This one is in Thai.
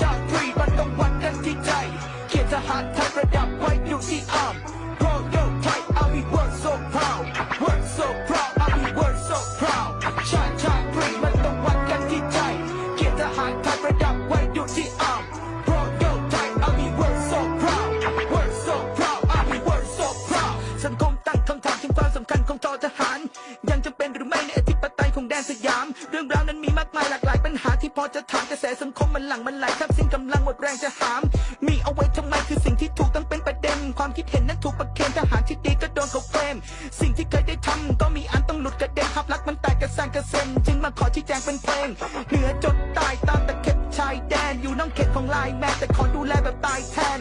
ชาติรีมันต้องวัดกันที่ใจเกียรติทหารไทยประดับไว้อยู่ที่อ้าม Royal Thai Army World so proud World so proud Army World so proud ชาติชาติรีมันต้องวัดกันที่ใจเกียรติทหารไทยประดับไว้อยู่ที่อ้าม Royal Thai Army World so proud World so proud Army World so proud สังคมตั้งคำถามถึงความสำคัญของจอทหาร ยังจำเป็นหรือไม่ในอธิปไตยของแดนสยาม เรื่องราวนั้นมีมากมาย ที่พอจะถามกระแสสังคมมันหลังมันไหลทับสิ่งกำลังหมดแรงจะหาม มีเอาไว้ทำไมคือสิ่งที่ถูกต้องเป็นประเด็น ความคิดเห็นนั้นถูกประเคนทหารที่ดีก็โดนเขาเคลมสิ่งที่เคยได้ทำก็มีอันต้องหลุดกระเด็นครับลักษณ์มันแตกกระแซงกระเซ็นจึงมาขอที่แจงเป็นเพลงเหนือจดตายตามตะเข็บชายแดนอยู่น้องเข็ดของลายแม่แต่ขอดูแลแบบตายแทน